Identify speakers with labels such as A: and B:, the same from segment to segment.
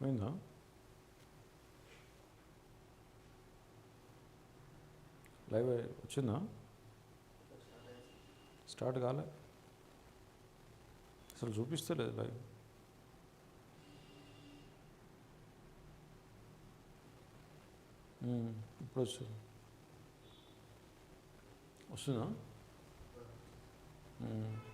A: పోయిందా లైవ్ వచ్చిందా? స్టార్ట్ కాలే. అసలు చూపిస్తలేదు లైవ్ hmm, ఇప్పుడు వచ్చింది వస్తుందా? Hmm.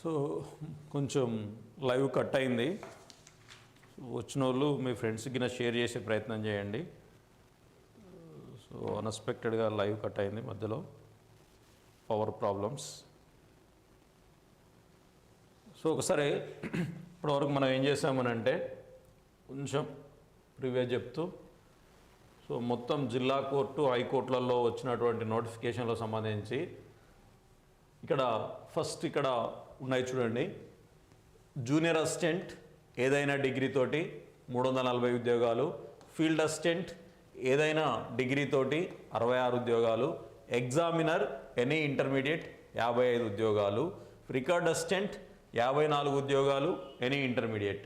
A: సో కొంచెం లైవ్ కట్ అయింది. వచ్చిన వాళ్ళు మీ ఫ్రెండ్స్కి నా షేర్ చేసే ప్రయత్నం చేయండి. సో అన్ఎక్స్పెక్టెడ్గా లైవ్ కట్ అయింది మధ్యలో. పవర్ ప్రాబ్లమ్స్ సో ఒకసారి ఇప్పటివరకు మనం ఏం చేసామనంటే కొంచెం ప్రివ్యూ చెప్తూ సో మొత్తం జిల్లా కోర్టు హైకోర్టులలో వచ్చినటువంటి నోటిఫికేషన్లకు సంబంధించి ఇక్కడ ఫస్ట్ ఇక్కడ ఉన్నాయి చూడండి. జూనియర్ అసిస్టెంట్ ఏదైనా డిగ్రీతోటి మూడు వందల నలభై ఉద్యోగాలు. ఫీల్డ్ అసిస్టెంట్ ఏదైనా డిగ్రీతోటి అరవై ఆరు ఉద్యోగాలు. ఎగ్జామినర్ ఎనీ ఇంటర్మీడియట్ యాభై ఐదు ఉద్యోగాలు. రికార్డ్ అసిస్టెంట్ యాభై నాలుగు ఉద్యోగాలు ఎనీ ఇంటర్మీడియట్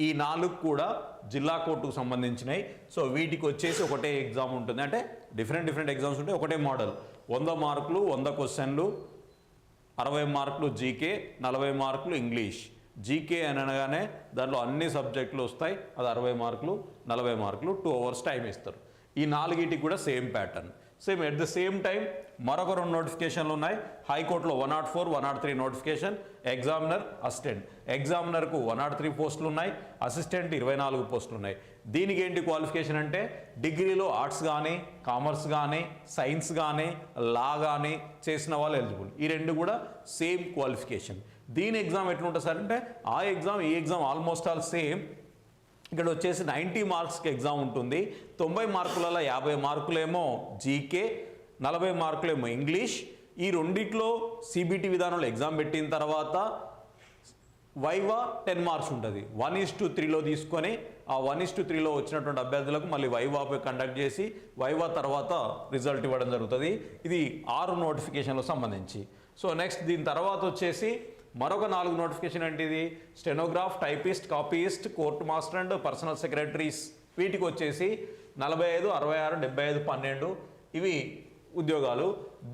A: ఈ నాలుగు కూడా జిల్లా కోర్టుకు సంబంధించినవి సో వీటికి వచ్చేసి ఒకటే ఎగ్జామ్ ఉంటుంది. అంటే డిఫరెంట్ డిఫరెంట్ ఎగ్జామ్స్ ఉంటాయి. ఒకటే మోడల్ వంద మార్కులు వంద క్వశ్చన్లు అరవై మార్కులు జీకే నలభై మార్కులు ఇంగ్లీష్. జీకే అని అనగానే దాంట్లో అన్ని సబ్జెక్టులు వస్తాయి. అది అరవై మార్కులు నలభై మార్కులు టూ అవర్స్ టైం ఇస్తారు. ఈ నాలుగిటికి కూడా same pattern. Same at the same time మరొక రెండు నోటిఫికేషన్లు ఉన్నాయి. హైకోర్టులో one nought four one nought three notification examiner assistant ఎగ్జామినర్కు one nought three పోస్టులు ఉన్నాయి. అసిస్టెంట్ ఇరవై నాలుగు పోస్టులు ఉన్నాయి. దీనికి ఏంటి క్వాలిఫికేషన్ అంటే డిగ్రీలో ఆర్ట్స్ కానీ కామర్స్ కానీ సైన్స్ కానీ లా కానీ చేసిన వాళ్ళు ఎలిజిబుల్ ఈ రెండు కూడా సేమ్ క్వాలిఫికేషన్ దీని ఎగ్జామ్ ఎట్లుంటుంది సార్ అంటే ఆ ఎగ్జామ్ ఈ ఎగ్జామ్ ఆల్మోస్ట్ ఆల్ సేమ్ ఇక్కడ వచ్చేసి నైంటీ మార్క్స్కి ఎగ్జామ్ ఉంటుంది. తొంభై మార్కులలో యాభై మార్కులేమో జీకే నలభై మార్కులేమో ఇంగ్లీష్. ఈ రెండిట్లో సిబిటి విధానంలో ఎగ్జామ్ పెట్టిన తర్వాత వైవా టెన్ మార్క్స్ ఉంటుంది. వన్ ఇస్ టు త్రీలో తీసుకొని ఆ వన్ ఇస్ టు త్రీలో వచ్చినటువంటి అభ్యర్థులకు మళ్ళీ వైవా కండక్ట్ చేసి వైవా తర్వాత రిజల్ట్ ఇవ్వడం జరుగుతుంది. ఇది ఆరు నోటిఫికేషన్లకు సంబంధించి. సో నెక్స్ట్ దీని తర్వాత వచ్చేసి మరొక నాలుగు నోటిఫికేషన్ అంటే ఇది stenograph typist copyist court master and personal secretaries. వీటికి వచ్చేసి నలభై ఐదు అరవై ఆరు డెబ్బై ఐదు పన్నెండు ఇవి ఉద్యోగాలు.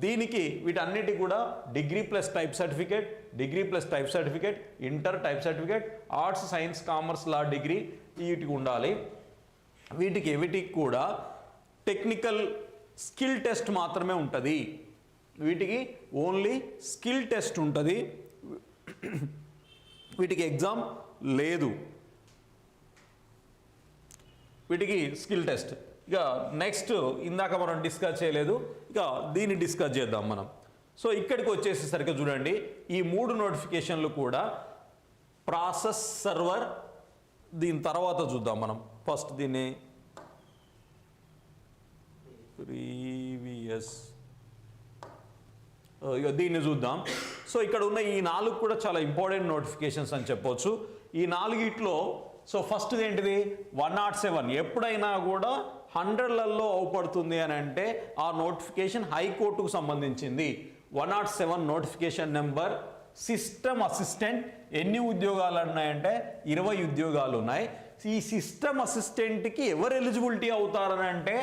A: దీనికి వీటన్నిటి కూడా degree plus type certificate degree plus type certificate inter type certificate arts science commerce law degree వీటికి ఉండాలి. వీటికి వీటికి కూడా టెక్నికల్ స్కిల్ టెస్ట్ మాత్రమే ఉంటుంది. వీటికి ఓన్లీ స్కిల్ టెస్ట్ ఉంటుంది. వీటికి ఎగ్జామ్ లేదు. వీటికి స్కిల్ టెస్ట్. ఇక నెక్స్ట్ ఇందాక మనం డిస్కస్ చేయలేదు. ఇక దీన్ని డిస్కస్ చేద్దాం మనం. సో ఇక్కడికి వచ్చేసేసరికి చూడండి ఈ మూడు నోటిఫికేషన్లు కూడా ప్రాసెస్ సర్వర్ దీని తర్వాత చూద్దాం మనం. ఫస్ట్ దీన్ని ప్రీవియస్ Uh, ఇక దీన్ని చూద్దాం. సో ఇక్కడ ఉన్న ఈ నాలుగు కూడా చాలా ఇంపార్టెంట్ నోటిఫికేషన్స్ అని చెప్పొచ్చు. ఈ నాలుగిట్లో సో ఫస్ట్ ఏంటిది? వన్ నాట్ సెవెన్ ఎప్పుడైనా కూడా హండ్రెడ్లలో అవుపడుతుంది అని అంటే ఆ నోటిఫికేషన్ హైకోర్టుకు సంబంధించింది. One nought seven notification number system assistant ఎన్ని ఉద్యోగాలు ఉన్నాయంటే ఇరవై ఉద్యోగాలు ఉన్నాయి. ఈ సిస్టమ్ అసిస్టెంట్కి ఎవరు ఎలిజిబిలిటీ అవుతారని అంటే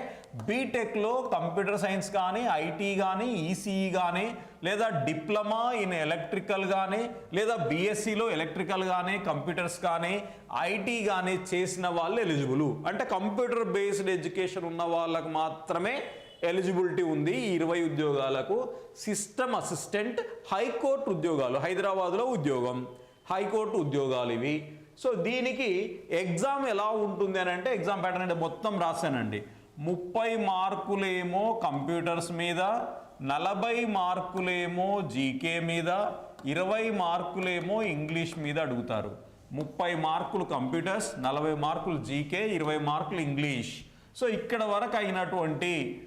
A: బీటెక్లో కంప్యూటర్ సైన్స్ కానీ ఐటీ కానీ ఈసీఈ కానీ లేదా డిప్లొమా ఇన్ ఎలక్ట్రికల్ కానీ లేదా బీఎస్సీలో ఎలక్ట్రికల్ కానీ కంప్యూటర్స్ కానీ ఐటీ కానీ చేసిన వాళ్ళు ఎలిజిబుల్. అంటే కంప్యూటర్ బేస్డ్ ఎడ్యుకేషన్ ఉన్న వాళ్ళకు మాత్రమే ఎలిజిబిలిటీ ఉంది ఈ ఇరవై ఉద్యోగాలకు. సిస్టమ్ అసిస్టెంట్ హైకోర్టు ఉద్యోగాలు హైదరాబాద్లో ఉద్యోగం. హైకోర్టు ఉద్యోగాలు ఇవి. సో దీనికి ఎగ్జామ్ ఎలా ఉంటుంది అని అంటే ఎగ్జామ్ ప్యాటర్న్ అంటే మొత్తం రాశానండి. ముప్పై మార్కులేమో కంప్యూటర్స్ మీద నలభై మార్కులేమో జీకే మీద ఇరవై మార్కులేమో ఇంగ్లీష్ మీద అడుగుతారు. ముప్పై మార్కులు కంప్యూటర్స్ నలభై మార్కులు జీకే ఇరవై మార్కులు ఇంగ్లీష్. సో ఇక్కడ వరకు అయినటువంటి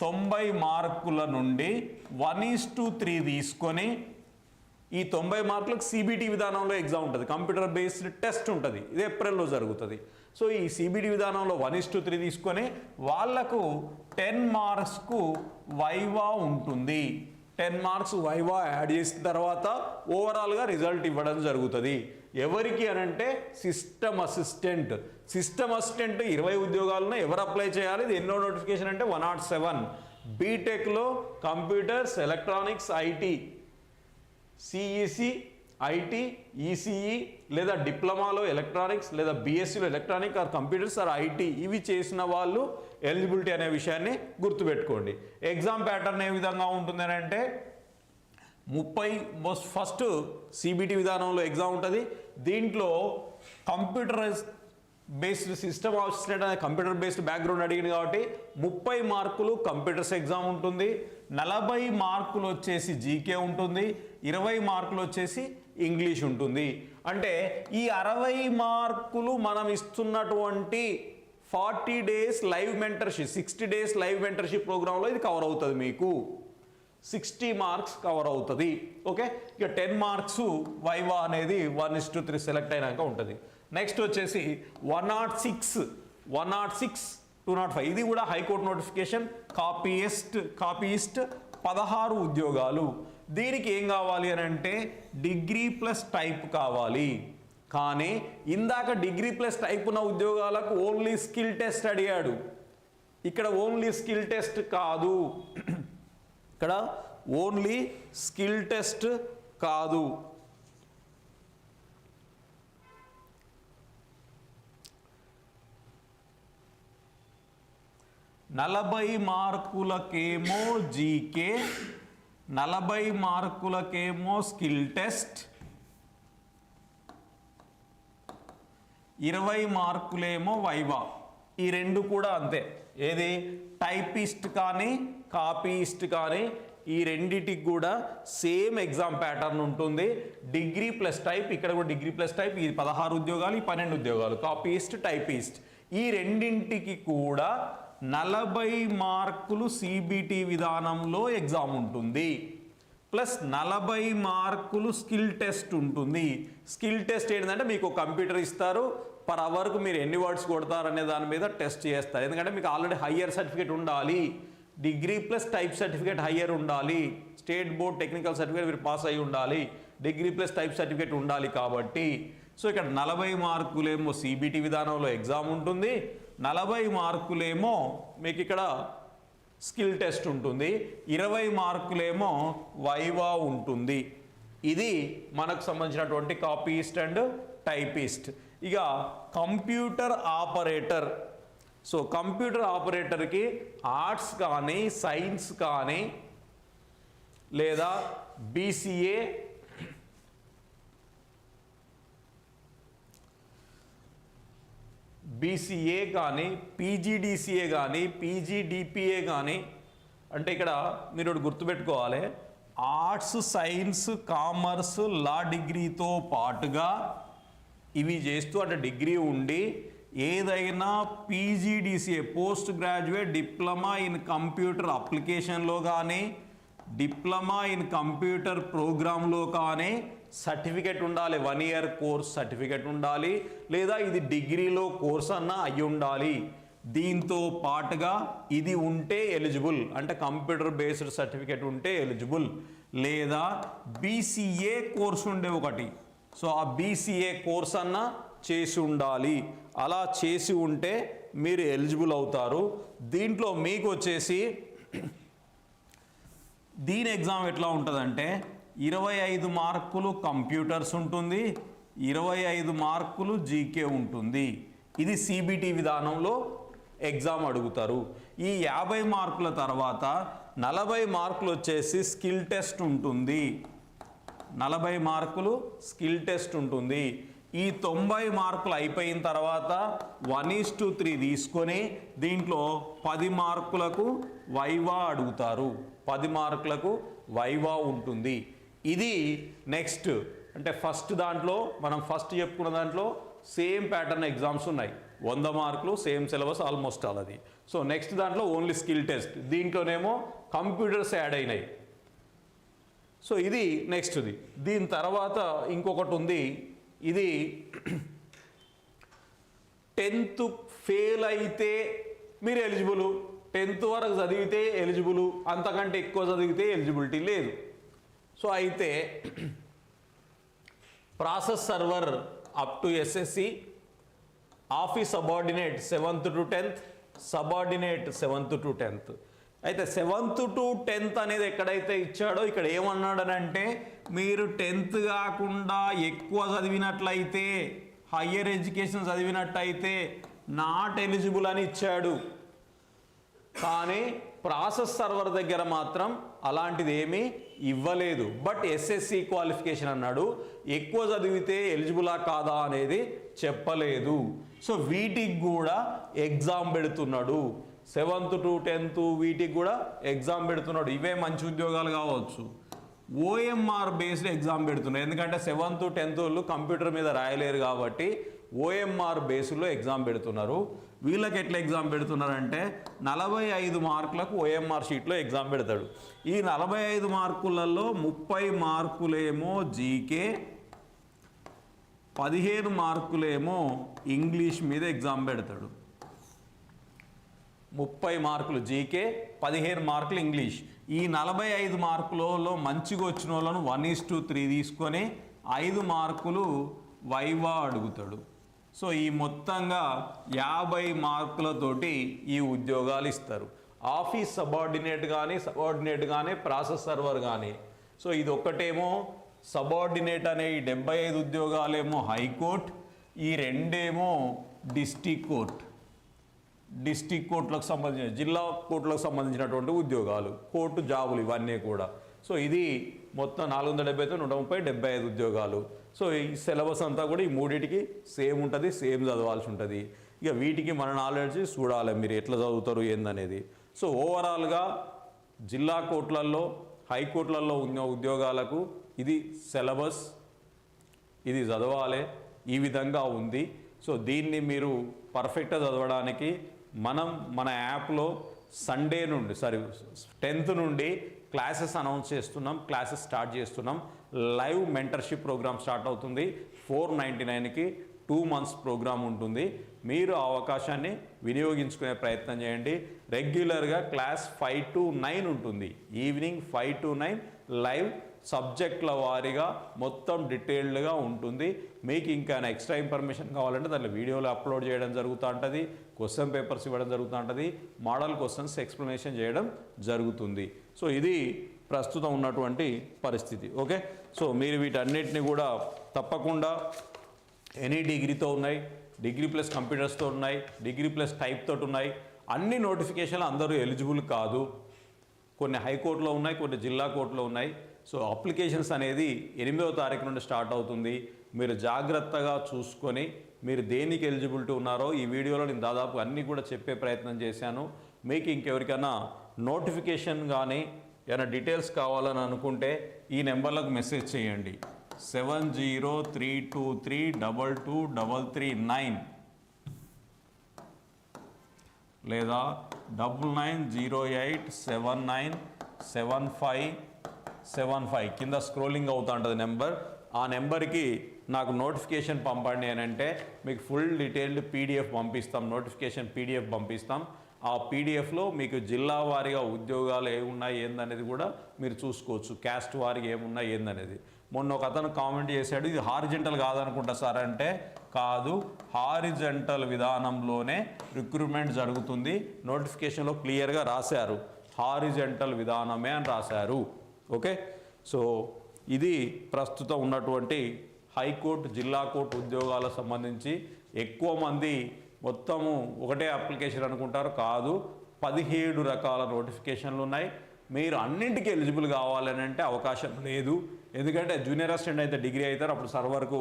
A: తొంభై మార్కుల నుండి వన్ ఈస్ టు త్రీ తీసుకొని ఈ తొంభై మార్కులకు సిబిటి విధానంలో ఎగ్జామ్ ఉంటుంది. కంప్యూటర్ బేస్డ్ టెస్ట్ ఉంటుంది. ఇది ఏప్రిల్లో జరుగుతుంది. సో ఈ సిబిటి విధానంలో వన్ ఇస్ టు త్రీ తీసుకొని వాళ్ళకు టెన్ మార్క్స్కు వైవా ఉంటుంది. టెన్ మార్క్స్ వైవా యాడ్ చేసిన తర్వాత ఓవరాల్గా రిజల్ట్ ఇవ్వడం జరుగుతుంది. ఎవరికి అనంటే సిస్టమ్ అసిస్టెంట్ సిస్టమ్ అసిస్టెంట్ ఇరవై ఉద్యోగాలను ఎవరు అప్లై చేయాలి? ఇది ఎన్నో నోటిఫికేషన్ అంటే వన్ నాట్ సెవెన్ బీటెక్లో computers electronics IT CEC IT ECE లేదా డిప్లొమాలో ఎలక్ట్రానిక్స్ లేదా బీఎస్సీలో electronic or computers or IT ఇవి చేసిన వాళ్ళు ఎలిజిబిలిటీ అనే విషయాన్ని గుర్తుపెట్టుకోండి. ఎగ్జామ్ ప్యాటర్న్ ఏ విధంగా ఉంటుంది అని అంటే ముప్పై మోస్ట్ ఫస్ట్ సిబిటి విధానంలో ఎగ్జామ్ ఉంటుంది. దీంట్లో కంప్యూటరైజ్ బేస్డ్ సిస్టమ్ అసిస్టెంట్ అనే కంప్యూటర్ బేస్డ్ బ్యాక్గ్రౌండ్ అడిగింది కాబట్టి ముప్పై మార్కులు కంప్యూటర్స్ ఎగ్జామ్ ఉంటుంది. నలభై మార్కులు వచ్చేసి జీకే ఉంటుంది ఇరవై మార్కులు వచ్చేసి ఇంగ్లీష్ ఉంటుంది. అంటే ఈ అరవై మార్కులు మనం ఇస్తున్నటువంటి forty days live mentorship sixty days live mentorship ప్రోగ్రాంలో ఇది కవర్ అవుతుంది మీకు. సిక్స్టీ మార్క్స్ కవర్ అవుతుంది. ఓకే? ఇక టెన్ మార్క్స్ వైవా అనేది one is to three select అయినాక ఉంటుంది. నెక్స్ట్ వచ్చేసి one nought six one nought six two nought five ఇది కూడా హైకోర్టు నోటిఫికేషన్. కాపీయిస్ట్ కాపీయిస్ట్ పదహారు ఉద్యోగాలు. దీనికి ఏం కావాలి అని అంటే డిగ్రీ ప్లస్ టైప్ కావాలి. కానీ ఇందాక డిగ్రీ ప్లస్ టైప్ ఉన్న ఉద్యోగాలకు ఓన్లీ స్కిల్ టెస్ట్ అడిగాడు. ఇక్కడ ఓన్లీ స్కిల్ టెస్ట్ కాదు. ఇక్కడ ఓన్లీ స్కిల్ టెస్ట్ కాదు. నలభై మార్కులకేమో జీకే నలభై మార్కులకేమో స్కిల్ టెస్ట్ ఇరవై మార్కులేమో వైవా. ఈ రెండు కూడా అంతే. ఏది? టైపిస్ట్ కానీ కాపీయిస్ట్ కానీ ఈ రెండిటికి కూడా సేమ్ ఎగ్జామ్ ప్యాటర్న్ ఉంటుంది. డిగ్రీ ప్లస్ టైప్ ఇక్కడ కూడా డిగ్రీ ప్లస్ టైప్ ఈ పదహారు ఉద్యోగాలు ఈ పన్నెండు ఉద్యోగాలు. Copyist typist. ఈ రెండింటికి కూడా నలభై మార్కులు సిబిటి విధానంలో ఎగ్జామ్ ఉంటుంది. ప్లస్ నలభై మార్కులు స్కిల్ టెస్ట్ ఉంటుంది. స్కిల్ టెస్ట్ ఏంటంటే మీకు కంప్యూటర్ ఇస్తారు. పర్ అవర్కు మీరు ఎన్ని వర్డ్స్ కొడతారు అనే దాని మీద టెస్ట్ చేస్తారు. ఎందుకంటే మీకు ఆల్రెడీ హయ్యర్ సర్టిఫికేట్ ఉండాలి. Degree plus type certificate higher ఉండాలి. స్టేట్ బోర్డ్ టెక్నికల్ సర్టిఫికేట్ మీరు పాస్ అయి ఉండాలి. డిగ్రీ ప్లస్ టైప్ సర్టిఫికేట్ ఉండాలి కాబట్టి. సో ఇక్కడ నలభై మార్కులేమో సిబిటి విధానంలో ఎగ్జామ్ ఉంటుంది. నలభై మార్కులేమో మీకు ఇక్కడ స్కిల్ టెస్ట్ ఉంటుంది. ఇరవై మార్కులేమో వైవా ఉంటుంది. ఇది మనకు సంబంధించినటువంటి కాపీస్ట్ అండ్ టైపిస్ట్. ఇక కంప్యూటర్ ఆపరేటర్. సో కంప్యూటర్ ఆపరేటర్కి ఆర్ట్స్ కానీ సైన్స్ కానీ లేదా బీసీఏ బీసీఏ కానీ పీజీడీసీఏ కానీ పీజీడిపిఏ కానీ అంటే ఇక్కడ మీరు ఒకటి గుర్తుపెట్టుకోవాలి. ఆర్ట్స్ సైన్స్ కామర్స్ లా డిగ్రీతో పాటుగా ఇవి చేస్తూ అంటే డిగ్రీ ఉండి ఏదైనా PGDCA post graduate diploma in computer అప్లికేషన్లో కానీ డిప్లొమా ఇన్ కంప్యూటర్ ప్రోగ్రాంలో కానీ సర్టిఫికెట్ ఉండాలి. వన్ ఇయర్ కోర్స్ సర్టిఫికెట్ ఉండాలి. లేదా ఇది డిగ్రీలో కోర్స్ అన్నా అయి ఉండాలి. దీంతో పాటుగా ఇది ఉంటే ఎలిజిబుల్. అంటే కంప్యూటర్ బేస్డ్ సర్టిఫికెట్ ఉంటే ఎలిజిబుల్. లేదా బీసీఏ కోర్స్ ఉండే ఒకటి. సో ఆ బీసీఏ కోర్స్ అన్న చేసి ఉండాలి. అలా చేసి ఉంటే మీరు ఎలిజిబుల్ అవుతారు. దీంట్లో మీకు వచ్చేసి దీని ఎగ్జామ్ ఎట్లా ఉంటుందంటే ఇరవై ఐదు మార్కులు కంప్యూటర్స్ ఉంటుంది ఇరవై ఐదు మార్కులు జీకే ఉంటుంది. ఇది సిబిటి విధానంలో ఎగ్జామ్ అడుగుతారు. ఈ యాభై మార్కుల తర్వాత నలభై మార్కులు వచ్చేసి స్కిల్ టెస్ట్ ఉంటుంది. నలభై మార్కులు స్కిల్ టెస్ట్ ఉంటుంది. ఈ తొంభై మార్కులు అయిపోయిన తర్వాత వన్ ఈస్ టు త్రీ తీసుకొని దీంట్లో పది మార్కులకు వైవా అడుగుతారు. పది మార్కులకు వైవా ఉంటుంది. ఇది నెక్స్ట్ అంటే ఫస్ట్ దాంట్లో మనం ఫస్ట్ చెప్పుకున్న దాంట్లో సేమ్ ప్యాటర్న్ ఎగ్జామ్స్ ఉన్నాయి. వంద మార్కులు సేమ్ సిలబస్ ఆల్మోస్ట్ ఆల్ అది సో నెక్స్ట్ దాంట్లో ఓన్లీ స్కిల్ టెస్ట్ దీంట్లోనేమో కంప్యూటర్స్ యాడ్ అయినాయి. సో ఇది నెక్స్ట్ది దీని తర్వాత ఇంకొకటి ఉంది. ఇది టెన్త్ ఫెయిల్ అయితే మీరు ఎలిజిబుల్ టెన్త్ వరకు చదివితే ఎలిజిబుల్ అంతకంటే ఎక్కువ చదివితే ఎలిజిబిలిటీ లేదు. సో అయితే process server up to SSC office subordinate seventh to tenth subordinate seventh to tenth. అయితే సెవెంత్ టు టెన్త్ అనేది ఎక్కడైతే ఇచ్చాడో ఇక్కడ ఏమన్నాడనంటే మీరు టెన్త్ కాకుండా ఎక్కువ చదివినట్లయితే హయ్యర్ ఎడ్యుకేషన్ చదివినట్టయితే నాట్ ఎలిజిబుల్ అని ఇచ్చాడు. కానీ ప్రాసెస్ సర్వర్ దగ్గర మాత్రం అలాంటిది ఏమీ ఇవ్వలేదు. బట్ ఎస్ఎస్సి క్వాలిఫికేషన్ అన్నాడు. ఎక్కువ చదివితే ఎలిజిబులా కాదా అనేది చెప్పలేదు. సో వీటికి కూడా ఎగ్జామ్ పెడుతున్నాడు. సెవెంత్ టు టెన్త్ వీటికి కూడా ఎగ్జామ్ పెడుతున్నాడు. ఇవే మంచి ఉద్యోగాలు కావచ్చు. ఓఎంఆర్ బేస్డ్ ఎగ్జామ్ పెడుతున్నాడు. ఎందుకంటే సెవెంత్ టెన్త్ వాళ్ళు కంప్యూటర్ మీద రాయలేరు కాబట్టి ఓఎంఆర్ బేస్లో ఎగ్జామ్ పెడుతున్నారు. వీళ్ళకి ఎట్లా ఎగ్జామ్ పెడుతున్నారంటే నలభై ఐదు మార్కులకు ఓఎంఆర్ షీట్లో ఎగ్జామ్ పెడతాడు. ఈ నలభై ఐదు మార్కులలో ముప్పై మార్కులేమో జీకే పదిహేను మార్కులేమో ఇంగ్లీష్ మీద ఎగ్జామ్ పెడతాడు. ముప్పై మార్కులు జీకే పదిహేను మార్కులు ఇంగ్లీష్. ఈ నలభై ఐదు మార్కులలో మంచిగా వచ్చిన వాళ్ళను వన్ ఈస్ టూ త్రీ తీసుకొని ఐదు మార్కులు వైవా అడుగుతాడు. సో ఈ మొత్తంగా యాభై మార్కులతోటి ఈ ఉద్యోగాలు ఇస్తారు. ఆఫీస్ సబార్డినేట్ కానీ సబార్డినేట్ కానీ ప్రాసెస్ సర్వర్ కానీ సో ఇది ఒక్కటేమో సబార్డినేట్ అనే ఈ డెబ్బై ఐదు ఉద్యోగాలేమో హైకోర్ట్ ఈ రెండేమో డిస్టిక్ కోర్ట్. డిస్టిక్ కోర్టులకు సంబంధించిన జిల్లా కోర్టులకు సంబంధించినటువంటి ఉద్యోగాలు కోర్టు జాబులు ఇవన్నీ కూడా. సో ఇది మొత్తం నాలుగు వందల డెబ్బై నూట ముప్పై డెబ్బై ఐదు ఉద్యోగాలు. సో ఈ సిలబస్ అంతా కూడా ఈ మూడింటికి సేమ్ ఉంటుంది సేమ్ చదవాల్సి ఉంటుంది. ఇక వీటికి మన నాలెడ్జ్ చూడాలి మీరు ఎట్లా చదువుతారు ఏందనేది. సో ఓవరాల్గా జిల్లా కోర్టులలో హైకోర్టులలో ఉన్న ఉద్యోగాలకు ఇది సిలబస్ ఇది చదవాలి ఈ విధంగా ఉంది. సో దీన్ని మీరు పర్ఫెక్ట్గా చదవడానికి మనం మన యాప్లో సండే నుండి సారీ టెన్త్ నుండి క్లాసెస్ అనౌన్స్ చేస్తున్నాం క్లాసెస్ స్టార్ట్ చేస్తున్నాం. లైవ్ మెంటర్షిప్ ప్రోగ్రామ్ స్టార్ట్ అవుతుంది. ఫోర్ నైంటీ నైన్కి టూ మంత్స్ ప్రోగ్రామ్ ఉంటుంది. మీరు ఆ అవకాశాన్ని వినియోగించుకునే ప్రయత్నం చేయండి. రెగ్యులర్గా క్లాస్ ఫైవ్ టు నైన్ ఉంటుంది. Evening five to nine live సబ్జెక్ట్ల వారీగా మొత్తం డీటెయిల్డ్గా ఉంటుంది. మీకు ఇంకా ఎక్స్ట్రా ఇన్ఫర్మేషన్ కావాలంటే దాంట్లో వీడియోలు అప్లోడ్ చేయడం జరుగుతూ ఉంటుంది. క్వశ్చన్ పేపర్స్ ఇవ్వడం జరుగుతూ ఉంటుంది. మోడల్ క్వశ్చన్స్ ఎక్స్ప్లెనేషన్ చేయడం జరుగుతుంది. సో ఇది ప్రస్తుతం ఉన్నటువంటి పరిస్థితి ఓకే? సో మీరు వీటన్నిటిని కూడా తప్పకుండా ఎనీ డిగ్రీతో ఉన్నాయి డిగ్రీ ప్లస్ కంప్యూటర్స్తో ఉన్నాయి డిగ్రీ ప్లస్ టైప్ తోటి ఉన్నాయి. అన్ని నోటిఫికేషన్లు అందరూ ఎలిజిబుల్ కాదు. కొన్ని హైకోర్టులో ఉన్నాయి కొన్ని జిల్లా కోర్టులో ఉన్నాయి. సో అప్లికేషన్స్ అనేది ఎనిమిదవ తారీఖు నుండి స్టార్ట్ అవుతుంది. మీరు జాగ్రత్తగా చూసుకొని మీరు దేనికి ఎలిజిబిలిటీ ఉన్నారో ఈ వీడియోలో నేను దాదాపు అన్నీ కూడా చెప్పే ప్రయత్నం చేశాను. మీకు ఇంకెవరికైనా నోటిఫికేషన్ కానీ ఏమైనా డీటెయిల్స్ కావాలని అనుకుంటే ఈ నెంబర్లకు మెసేజ్ చేయండి. Seven zero three two three double two double three nine. లేదా double nine zero eight seven nine seven five seven five. కింద స్క్రోలింగ్ అవుతా ఉంటుంది నెంబర్. ఆ నెంబర్కి నాకు నోటిఫికేషన్ పంపండి అని అంటే మీకు ఫుల్ డీటెయిల్డ్ పీడిఎఫ్ పంపిస్తాం. నోటిఫికేషన్ పీడిఎఫ్ పంపిస్తాం. ఆ పీడిఎఫ్లో మీకు జిల్లా వారీగా ఉద్యోగాలు ఏమున్నాయి ఏందనేది కూడా మీరు చూసుకోవచ్చు. క్యాస్ట్ వారికి ఏమున్నాయి ఏందనేది. మొన్న ఒక అతను కామెంట్ చేశాడు ఇది హారిజెంటల్ కాదనుకుంటా సార్ అంటే కాదు హారిజెంటల్ విధానంలోనే రిక్రూట్మెంట్ జరుగుతుంది. నోటిఫికేషన్లో క్లియర్గా రాశారు. హారిజెంటల్ విధానమే అని రాశారు. ఓకే? సో ఇది ప్రస్తుతం ఉన్నటువంటి హైకోర్టు జిల్లా కోర్టు ఉద్యోగాలకు సంబంధించి ఎక్కువ మంది మొత్తము ఒకటే అప్లికేషన్ అనుకుంటారు కాదు. పదిహేడు రకాల నోటిఫికేషన్లు ఉన్నాయి. మీరు అన్నింటికి ఎలిజిబుల్ కావాలని అంటే అవకాశం లేదు. ఎందుకంటే జూనియర్ అసిస్టెంట్ అయితే డిగ్రీ అవుతారు అప్పుడు సర్వర్కు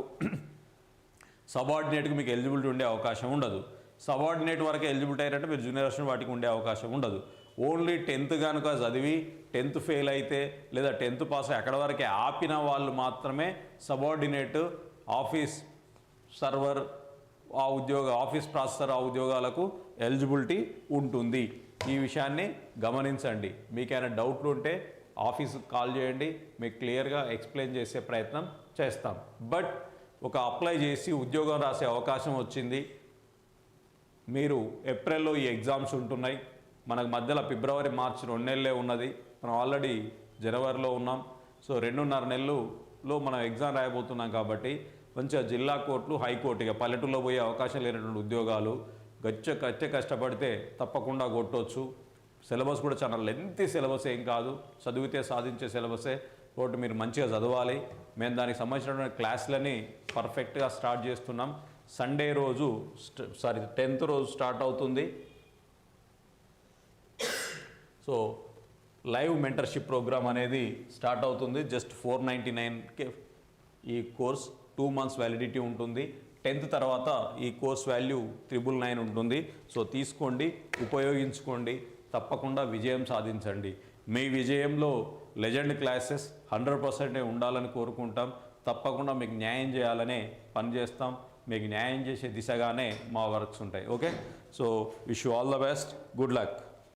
A: సబార్డినేట్కి మీకు ఎలిజిబిలిటీ ఉండే అవకాశం ఉండదు. సబార్డినేట్ వరకు ఎలిజిబిలిటీ అయ్యారంటే మీరు జూనియర్ అసిస్టెంట్ వాటికి ఉండే అవకాశం ఉండదు. ఓన్లీ టెన్త్ కనుక చదివి టెన్త్ ఫెయిల్ అయితే లేదా టెన్త్ పాస్ అక్కడ వరకే ఆపిన వాళ్ళు మాత్రమే సబార్డినేట్ ఆఫీస్ సర్వర్ ఆ ఉద్యోగ ఆఫీస్ ప్రాసెసర్ ఆ ఉద్యోగాలకు ఎలిజిబిలిటీ ఉంటుంది. ఈ విషయాన్ని గమనించండి. మీకైనా డౌట్లు ఉంటే ఆఫీస్కి కాల్ చేయండి. మీకు క్లియర్గా ఎక్స్ప్లెయిన్ చేసే ప్రయత్నం చేస్తాం. బట్ ఒక అప్లై చేసి ఉద్యోగం రాసే అవకాశం వచ్చింది. మీరు ఏప్రిల్లో ఈ ఎగ్జామ్స్ ఉంటున్నాయి. మనకు మధ్యలో ఫిబ్రవరి మార్చి రెండు నెలలే ఉన్నది. మనం ఆల్రెడీ జనవరిలో ఉన్నాం. సో రెండున్నర నెలలులో మనం ఎగ్జామ్ రాయబోతున్నాం కాబట్టి మంచిగా జిల్లా కోర్టులు హైకోర్టు ఇక పల్లెటూరులో పోయే అవకాశం లేనటువంటి ఉద్యోగాలు గచ్చ గచ్చ కష్టపడితే తప్పకుండా కొట్టవచ్చు సిలబస్ కూడా చాలా లెంతీ సిలబస్ ఏం కాదు. చదివితే సాధించే సిలబసే. కాబట్టి మీరు మంచిగా చదవాలి. మేము దానికి సంబంధించినటువంటి క్లాసులని పర్ఫెక్ట్గా స్టార్ట్ చేస్తున్నాం. సండే రోజు సారీ టెన్త్ రోజు స్టార్ట్ అవుతుంది. సో లైవ్ మెంటర్షిప్ ప్రోగ్రామ్ అనేది స్టార్ట్ అవుతుంది. జస్ట్ ఫోర్ నైంటీ నైన్కి ఈ కోర్స్ టూ మంత్స్ వ్యాలిడిటీ ఉంటుంది. టెన్త్ తర్వాత ఈ కోర్స్ వాల్యూ త్రిబుల్ నైన్ ఉంటుంది. సో తీసుకోండి ఉపయోగించుకోండి తప్పకుండా విజయం సాధించండి. మీ విజయంలో లెజెండ్ క్లాసెస్ హండ్రెడ్ పర్సెంటే ఉండాలని కోరుకుంటాం. తప్పకుండా మీకు న్యాయం చేయాలనే పని చేస్తాం. మీకు న్యాయం చేసే దిశగానే మా వర్క్స్ ఉంటాయి. Okay? So wish you all the best. Good luck.